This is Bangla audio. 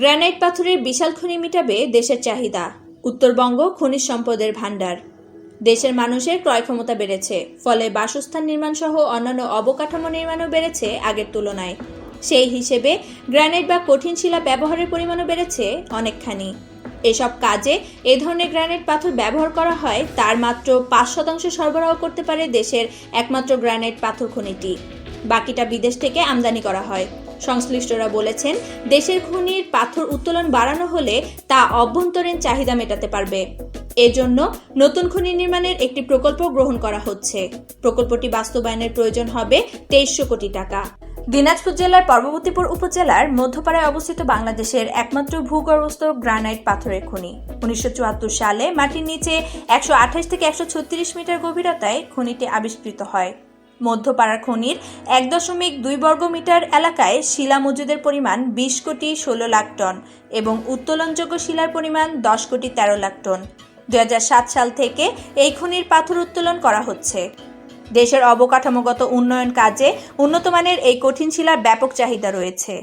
গ্রানাইট পাথরের বিশাল খনি মিটাবে দেশের চাহিদা। উত্তরবঙ্গ খনিজ সম্পদের ভাণ্ডার। দেশের মানুষের ক্রয় ক্ষমতা বেড়েছে, ফলে বাসস্থান নির্মাণ সহ অন্যান্য অবকাঠামো নির্মাণও বেড়েছে আগের তুলনায়। সেই হিসেবে গ্রানাইট বা কঠিন শিলা ব্যবহারের পরিমাণও বেড়েছে অনেকখানি। এসব কাজে এ ধরনের গ্রানাইট পাথর ব্যবহার করা হয়, তার মাত্র পাঁচ শতাংশ সরবরাহ করতে পারে দেশের একমাত্র গ্রানাইট পাথর খনিটি। বাকিটা বিদেশ থেকে আমদানি করা হয়। সংশ্লিষ্টরা বলেছেন, দেশের খনির পাথর উত্তোলন বাড়ানো হলে তা অভ্যন্তরীণ চাহিদা মেটাতে পারবে। এজন্য নতুন খনি নির্মাণের একটি প্রকল্প গ্রহণ করা হচ্ছে। প্রকল্পটি বাস্তবায়নের প্রয়োজন হবে তেইশশো কোটি টাকা। দিনাজপুর জেলার পর্বতীপুর উপজেলার মধ্যপাড়ায় অবস্থিত বাংলাদেশের একমাত্র ভূগর্ভস্থ গ্রানাইট পাথরের খনি। উনিশশো চুয়াত্তর সালে মাটির নিচে একশো আঠাশ থেকে একশো ছত্রিশ মিটার গভীরতায় খনিটি আবিষ্কৃত হয়। মধ্যপাড়ার খনির এক দশমিক দুই বর্গমিটার এলাকায় শিলা মজুদের পরিমাণ বিশ কোটি ষোলো লাখ টন এবং উত্তোলনযোগ্য শিলার পরিমাণ দশ কোটি তেরো লাখ টন। দু হাজার সাত সাল থেকে এই খনির পাথর উত্তোলন করা হচ্ছে। দেশের অবকাঠামোগত উন্নয়ন কাজে উন্নতমানের এই কঠিন শিলার ব্যাপক চাহিদা রয়েছে।